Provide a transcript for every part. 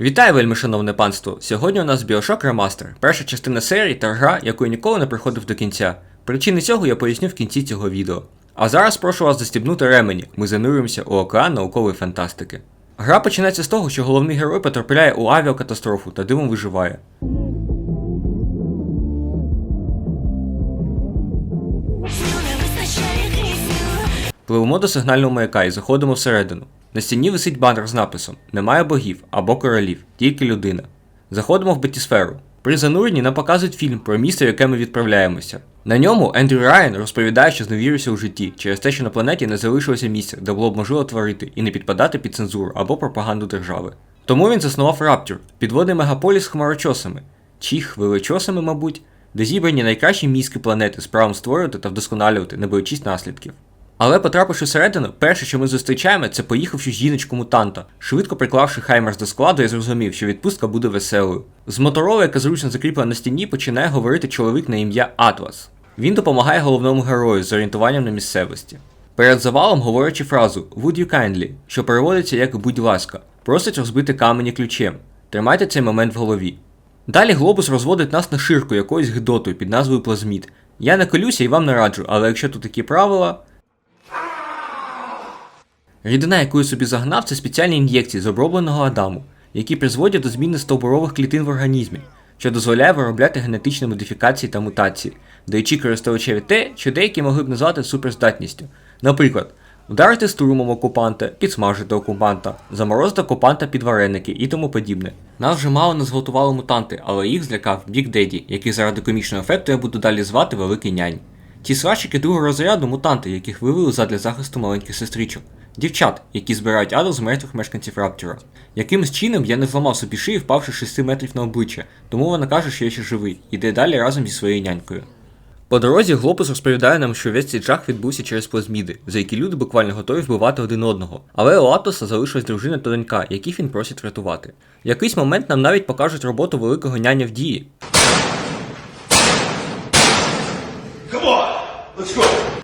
Вітаю, вельми шановне панство! Сьогодні у нас Bioshock Remaster, перша частина серії та гра, яку ніколи не приходив до кінця. Причини цього я поясню в кінці цього відео. А зараз прошу вас застібнути ремені, ми занурюємося у океан наукової фантастики. Гра починається з того, що головний герой потрапляє у авіакатастрофу та дивом виживає. Пливемо до сигнального маяка і заходимо всередину. На стіні висить банер з написом Немає богів або королів, тільки людина. Заходимо в Бетісферу. При зануренні нам показують фільм про місце, в яке ми відправляємося. На ньому Ендрю Райан розповідає, що зневірився у житті через те, що на планеті не залишилося місця, де було б можливо творити і не підпадати під цензуру або пропаганду держави. Тому він заснував Раптюр, підводний мегаполіс хмарочосами, чи хвилечосами, мабуть, де зібрані найкращі мізки планети з правом створювати та вдосконалювати, не боючись наслідків. Але потрапивши всередину, перше, що ми зустрічаємо, це поїхавши жіночку мутанта. Швидко приклавши Хаймерс до складу, я зрозумів, що відпустка буде веселою. З мотороли, яка зручно закріплена на стіні, починає говорити чоловік на ім'я Атлас. Він допомагає головному герою з орієнтуванням на місцевості. Перед завалом говорячи фразу Would you kindly, що переводиться як будь ласка, просить розбити камені ключем. Тримайте цей момент в голові. Далі глобус розводить нас на ширку якоюсь гидотою під назвою плазмід. Я не колюся і вам не раджу, але якщо тут такі правила. Рідина, яку я собі загнав, це спеціальні ін'єкції з обробленого Адаму, які призводять до зміни стовбурових клітин в організмі, що дозволяє виробляти генетичні модифікації та мутації, даючи користувачеві те, що деякі могли б назвати суперздатністю. Наприклад, вдарити струмом окупанта, підсмажити окупанта, заморозити окупанта під вареники і тому подібне. Нас вже мало не зґвалтували мутанти, але їх злякав Бік Деді, який заради комічного ефекту я буду далі звати Великий Нянь. Ті сварщики другого розряду мутанти, яких вивели задля захисту маленьких сестричок. Дівчат, які збирають аду з мертвих мешканців Раптора. Якимсь чином я не зламав собі шию, впавши 6 метрів на обличчя, тому вона каже, що я ще живий, іде далі разом зі своєю нянькою. По дорозі Глобус розповідає нам, що весь цей жах відбувся через плазміди, за які люди буквально готові вбивати один одного. Але у Атласа залишилась дружина та донька, яких він просить врятувати. В якийсь момент нам навіть покажуть роботу великого няня в дії.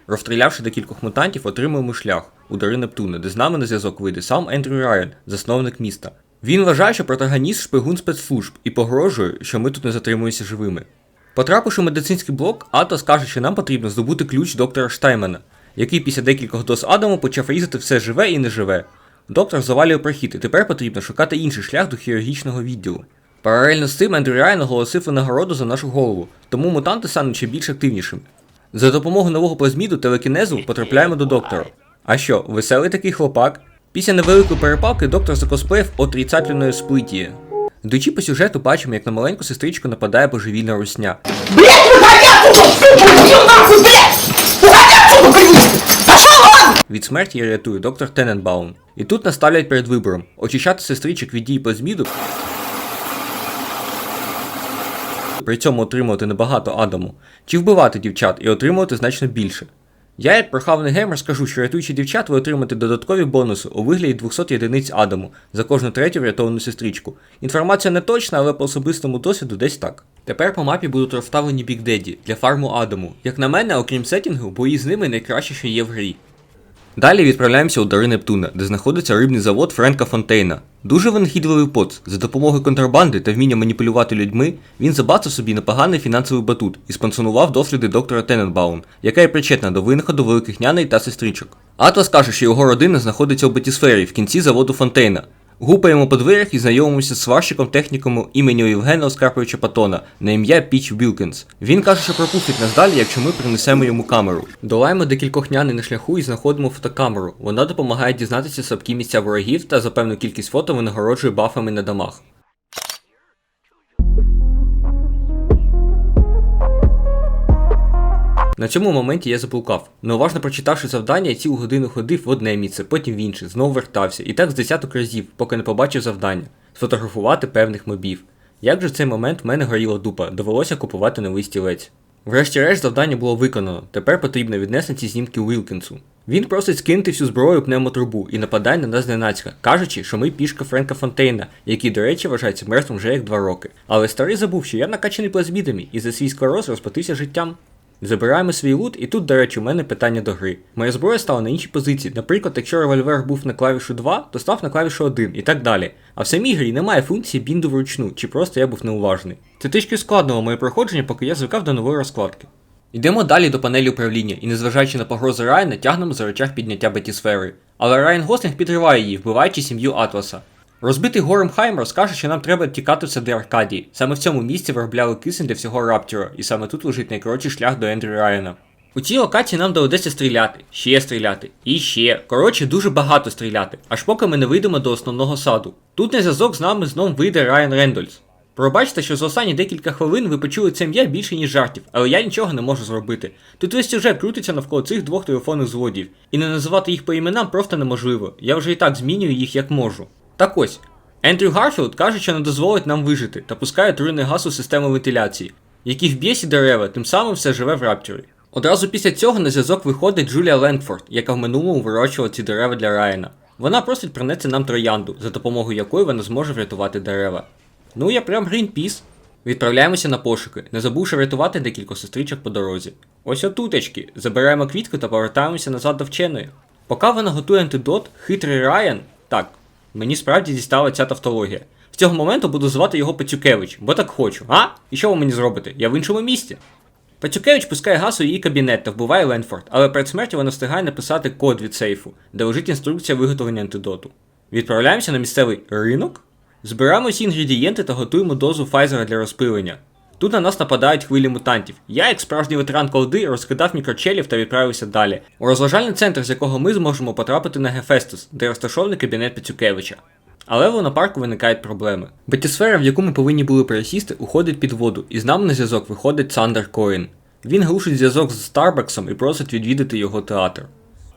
Розстрілявши декількох мутантів, отримуємо шлях у дари Нептуна, де з нами на зв'язок вийде сам Ендрю Райан, засновник міста. Він вважає, що протагоніст шпигун спецслужб і погрожує, що ми тут не затримуємося живими. Потрапивши в медицинський блок, Атос каже, що нам потрібно здобути ключ доктора Штаймена, який після декількох доз Адаму почав різати все живе і неживе. Доктор завалює прохід, і тепер потрібно шукати інший шлях до хірургічного відділу. Паралельно з цим Ендрю Райан оголосив винагороду за нашу голову, тому мутанти стануть ще більш активнішими. За допомогою нового плазміду телекінезу потрапляємо до доктора. А що, веселий такий хлопак? Після невеликої перепалки доктор закосплеїв отрицательної сплиті. Йдучи по сюжету, бачимо, як на маленьку сестричку нападає божевільна русня. Блять, нахуй! Від смерті її рятує доктор Тененбаум. І тут нас ставлять перед вибором: очищати сестричок від дій плазміду, при цьому отримувати небагато адаму, чи вбивати дівчат і отримувати значно більше. Я, як прохавний геймер, скажу, що рятуючи дівчат, ви отримаєте додаткові бонуси у вигляді 200 єдиниць адаму за кожну третю врятовану сестричку. Інформація не точна, але по особистому досвіду десь так. Тепер по мапі будуть розставлені Daddy для фарму адаму. Як на мене, окрім сеттінгу, бої з ними найкраще, що є в грі. Далі відправляємося у дари Нептуна, де знаходиться рибний завод Френка Фонтейна. Дуже винахідливий поц. За допомогою контрабанди та вміння маніпулювати людьми, він забацав собі непоганий фінансовий батут і спонсорував досліди доктора Тененбаум, яка є причетна до винаходу великих няней та сестричок. Атлас каже, що його родина знаходиться у Бетісфері в кінці заводу Фонтейна. Гупаємо по дверях і знайомимося з сварщиком технікому імені Євгена Оскарповича Патона на ім'я Піч Вілкінс. Він каже, що пропустить нас далі, якщо ми принесемо йому камеру. Долаємо декількох няни на шляху і знаходимо фотокамеру. Вона допомагає дізнатися слабкі місця ворогів та за певну кількість фото винагороджує бафами на домах. На цьому моменті я заблукав. Неуважно прочитавши завдання, я цілу годину ходив в одне місце, потім в інше, знову вертався, і так з десяток разів, поки не побачив завдання сфотографувати певних мобів. Як же в цей момент в мене горіла дупа, довелося купувати новий стілець. Врешті-решт завдання було виконано. Тепер потрібно віднести ці знімки Уілкінсу. Він просить скинути всю зброю пневмотрубу і нападає на нас зненацька, кажучи, що ми пішка Френка Фонтейна, який, до речі, вважається мертвим вже як два роки. Але старий забув, що я накачаний плазмідами і за свій склероз розплатився життям. Забираємо свій лут, і тут, до речі, у мене питання до гри. Моя зброя стала на іншій позиції. Наприклад, якщо револьвер був на клавішу 2, то став на клавішу 1 і так далі. А в самій грі немає функції бінду вручну, чи просто я був неуважний. Це трішки складно моє проходження, поки я звикав до нової розкладки. Йдемо далі до панелі управління і, незважаючи на погрози Райана, тягнемо за речах підняття Бетісфери. Але Райан Гослінг підриває її, вбиваючи сім'ю Атласа. Розбитий горем Хайм розкаже, що нам треба тікати в сади Аркадії. Саме в цьому місці виробляли кисень для всього Раптора, і саме тут лежить найкоротший шлях до Ендрю Райана. У цій локації нам доведеться стріляти, ще стріляти, і ще. Коротше, дуже багато стріляти, аж поки ми не вийдемо до основного саду. Тут на зв'язок з нами знов вийде Райан Рендольс. Пробачте, що за останні декілька хвилин ви почули це ім'я більше, ніж жартів, але я нічого не можу зробити. Тут весь сюжет крутиться навколо цих двох телефонних злодіїв, і не називати їх по іменам просто неможливо. Я вже і так змінюю їх як можу. Так ось, Ендрю Гарфілд каже, що не дозволить нам вижити та пускає труйний газ у систему вентиляції, який вб'є сі дерева, тим самим все живе в Рапторі. Одразу після цього на зв'язок виходить Джулія Лендфорд, яка в минулому вирощувала ці дерева для Райана. Вона просить принести нам троянду, за допомогою якої вона зможе врятувати дерева. Ну я прям Грінпіс. Відправляємося на пошуки, не забувши врятувати декілька сестричок по дорозі. Ось отутечки, забираємо квітку та повертаємося назад до вченої. Поки вона готує антидот, хитрий Райан. Так, мені справді дістала ця тавтологія. З цього моменту буду звати його Пацюкевич, бо так хочу. А? І що ви мені зробите? Я в іншому місті. Пацюкевич пускає газ у її кабінет та вбиває Ленфорд, але перед смертю вона встигає написати код від сейфу, де лежить інструкція виготовлення антидоту. Відправляємося на місцевий ринок, збираємо всі інгредієнти та готуємо дозу Файзера для розпилення. Тут на нас нападають хвилі мутантів. Я, як справжній ветеран колди, розкидав мікрочелів та відправився далі. У розважальний центр, з якого ми зможемо потрапити на Гефестус, де розташований кабінет Пацюкевича. Але в лунопарку виникають проблеми. Бетісфера, в яку ми повинні були пересісти, уходить під воду, і з нами на зв'язок виходить Сандер Коін. Він глушить зв'язок з Старбаксом і просить відвідати його театр.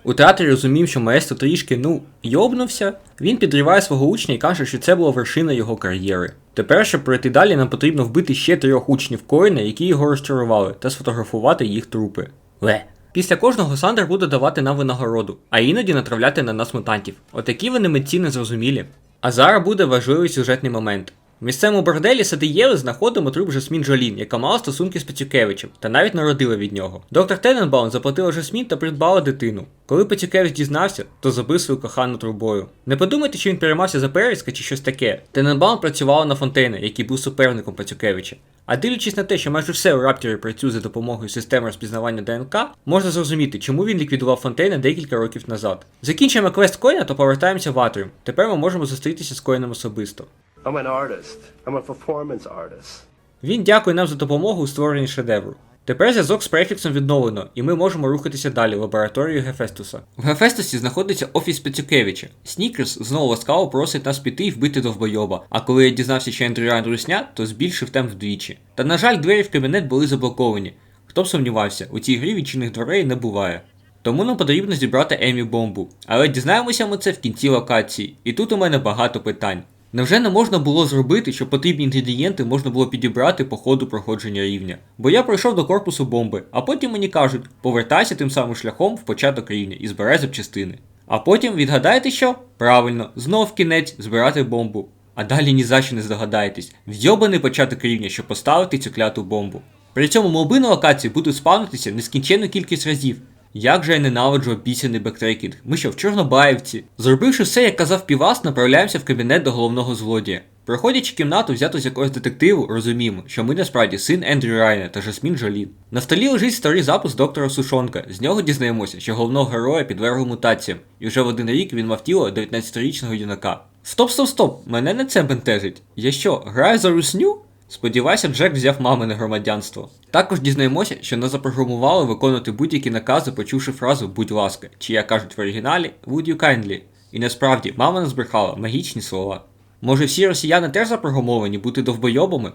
У театрі розумів, що маестро трішки, ну, йобнувся. Він підриває свого учня і каже, що це була вершина його кар'єри. Тепер, щоб пройти далі, нам потрібно вбити ще трьох учнів Коїна, які його розчарували, та сфотографувати їх трупи. Ле. Після кожного Сандер буде давати нам винагороду, а іноді натравляти на нас мутантів. Отакі вони митці незрозумілі. А зараз буде важливий сюжетний момент. В місцевому борделі Садиєли знаходимо труп Жасмін Джолін, яка мала стосунки з Пацюкевичем, та навіть народила від нього. Доктор Тененбаум заплатила Жасмін та придбала дитину. Коли Пацюкевич дізнався, то забив свою кохану трубою. Не подумайте, що він переймався за Переська чи щось таке. Тененбаум працювала на Фонтейна, який був суперником Пацюкевича. А дивлячись на те, що майже все у Рапторі працює за допомогою системи розпізнавання ДНК, можна зрозуміти, чому він ліквідував Фонтейна декілька років назад. Закінчуємо квест Коїна, то повертаємося в Атріум. Тепер ми можемо зустрітися з Коїном особисто. I'm an artist. I'm a performance artist. Він дякує нам за допомогу у створенні шедевру. Тепер зв'язок з префіксом відновлено, і ми можемо рухатися далі в лабораторію Гефестуса. В Гефестусі знаходиться офіс Пацюкевича. Снікерс знову ласкаво просить нас піти і вбити довбойоба. А коли я дізнався, що Ендрю Райан русня, то збільшив темп вдвічі. Та на жаль, двері в кабінет були заблоковані. Хто б сумнівався, у цій грі відчинних дверей не буває. Тому нам потрібно зібрати Емі бомбу. Але дізнаємося ми це в кінці локації. І тут у мене багато питань. Невже не можна було зробити, щоб потрібні інгредієнти можна було підібрати по ходу проходження рівня? Бо я пройшов до корпусу бомби, а потім мені кажуть, повертайся тим самим шляхом в початок рівня і збирай запчастини. А потім відгадаєте що? Правильно, знов кінець збирати бомбу. А далі ні за що не здогадаєтесь, вйобаний початок рівня, щоб поставити цю кляту бомбу. При цьому моби на локації будуть спавнитися нескінченну кількість разів. Як же я ненавиджу обіцяний бектрекінг? Ми що в Чорнобаївці? Зробивши все, як казав Півас, направляємося в кабінет до головного злодія. Проходячи кімнату, взяту з якогось детективу, розуміємо, що ми насправді син Ендрю Райна та Жасмін Джолін. На столі лежить старий запис доктора Сушонка. З нього дізнаємося, що головного героя підвергли мутаціям, і вже в один рік він мав тіло 19-річного юнака. Стоп, стоп, стоп! Мене не це бентежить. Я що, граю за русню? Сподіваюся, Джек взяв мамине громадянство. Також дізнаємося, що нас запрограмували виконувати будь-які накази, почувши фразу будь ласка, чи як кажуть в оригіналі Would you kindly. І насправді мама не збрехала магічні слова. Може всі росіяни теж запрограмовані бути довбойобами?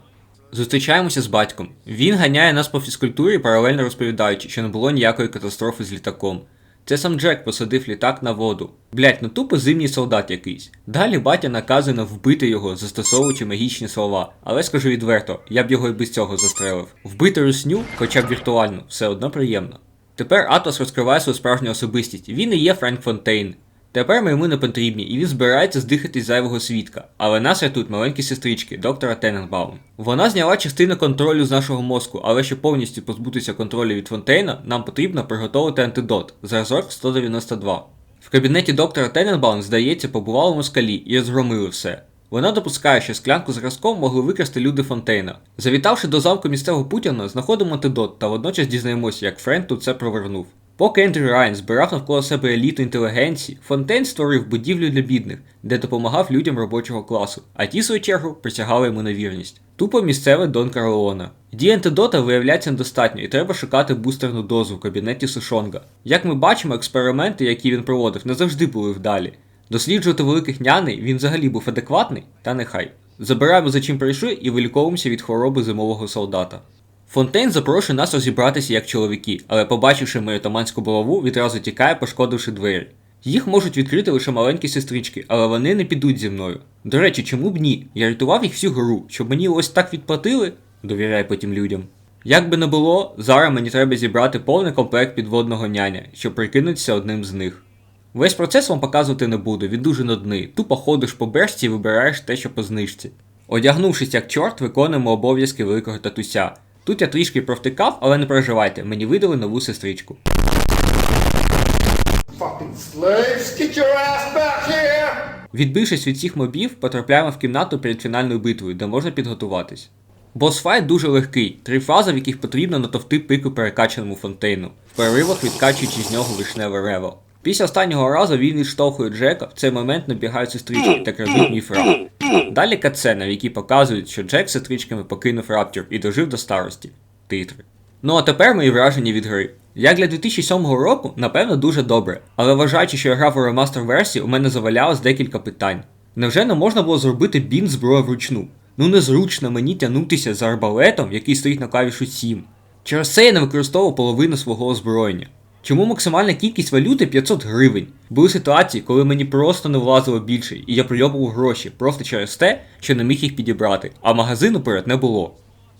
Зустрічаємося з батьком. Він ганяє нас по фізкультурі, паралельно розповідаючи, що не було ніякої катастрофи з літаком. Це сам Джек посадив літак на воду. Блять, ну тупо зимній солдат якийсь. Далі батя наказано вбити його, застосовуючи магічні слова. Але скажу відверто, я б його і без цього застрелив. Вбити русню, хоча б віртуально, все одно приємно. Тепер Атос розкриває свою справжню особистість. Він і є Френк Фонтейн. Тепер ми йому не потрібні, і він збирається здихати зайвого свідка. Але нас рятують маленькі сестрички, доктора Тененбаум. Вона зняла частину контролю з нашого мозку, але щоб повністю позбутися контролю від Фонтейна, нам потрібно приготувати антидот зразок 192. В кабінеті доктора Тененбаум, здається, побували москалі і розгромили все. Вона допускає, що склянку зразком могли викрасти люди Фонтейна. Завітавши до замку місцевого Путіна, знаходимо антидот та водночас дізнаємося, як Френк тут це провернув. Поки Ендрю Райан збирав навколо себе еліту інтелігенції, Фонтейн створив будівлю для бідних, де допомагав людям робочого класу, а ті, в свою чергу, присягали йому на вірність. Тупо місцеве Дон Карлеона. Дії антидота виявляється недостатньо, і треба шукати бустерну дозу в кабінеті Сушонга. Як ми бачимо, експерименти, які він проводив, не завжди були вдалі. Досліджувати великих няней він взагалі був адекватний, та нехай. Забираємо за чим прийшли і виліковуємося від хвороби зимового солдата. Фонтейн запрошує нас розібратися як чоловіки, але побачивши мою таманську булаву, відразу тікає, пошкодивши двері. Їх можуть відкрити лише маленькі сестрички, але вони не підуть зі мною. До речі, чому б ні? Я рятував їх всю гру, щоб мені ось так відплатили? Довіряй потім людям. Як би не було, зараз мені треба зібрати повний комплект підводного няня, щоб прикинутися одним з них. Весь процес вам показувати не буду, він дуже нудний. Тупо ходиш по берсті і вибираєш те, що по знижці. Одягнувшись як чорт, виконуємо обов'язки великого татуся. Тут я трішки провтикав, але не переживайте, мені видали нову сестричку. Відбившись від всіх мобів, потрапляємо в кімнату перед фінальною битвою, де можна підготуватись. Босфайт дуже легкий, три фази, в яких потрібно натовти пику перекачаному фонтейну, в переривах відкачуючи з нього вишневе рево. Після останнього разу він відштовхує Джека, в цей момент набігають сестрички та крадуть мій фраг. Далі катсцена, в якій показують, що Джек з сестричками покинув Раптор і дожив до старості. Титри. Ну а тепер мої враження від гри. Як для 2007 року, напевно, дуже добре, але вважаючи, що я грав у ремастер версії, у мене завалялось декілька питань. Невже не можна було зробити бін зброю вручну? Ну незручно мені тягнутися за арбалетом, який стоїть на клавішу 7. Через це я не використовував половину свого озброєння. Чому максимальна кількість валюти 500 гривень? Були ситуації, коли мені просто не влазило більше, і я прийобував гроші просто через те, що не міг їх підібрати, а магазину перед не було.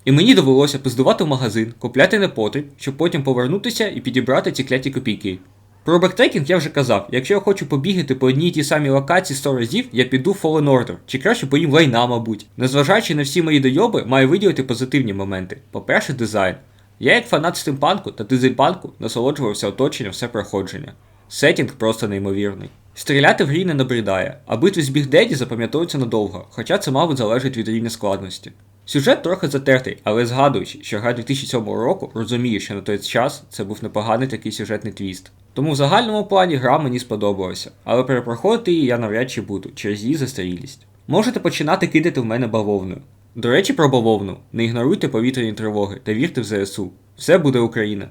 І мені довелося пиздувати в магазин, купляти непотріб, щоб потім повернутися і підібрати ці кляті копійки. Про бектрекінг я вже казав, якщо я хочу побігати по одній тій самій локації 100 разів, я піду в Fallen Order, чи краще поїм лайна, мабуть. Незважаючи на всі мої дойоби, маю виділити позитивні моменти. По-перше, дизайн. Я як фанат стимпанку та дизельпанку насолоджувався оточенням все проходження. Сетінг просто неймовірний. Стріляти в грі не набридає, а битви з Біг Деді запам'ятовуються надовго, хоча це, мабуть, залежить від рівня складності. Сюжет трохи затертий, але згадуючи, що гра 2007 року, розумію, що на той час це був непоганий такий сюжетний твіст. Тому в загальному плані гра мені сподобалася, але перепроходити її я навряд чи буду через її застарілість. Можете починати кидати в мене бавовною. До речі, про бавовну. Не ігноруйте повітряні тривоги та вірте в ЗСУ. Все буде Україна.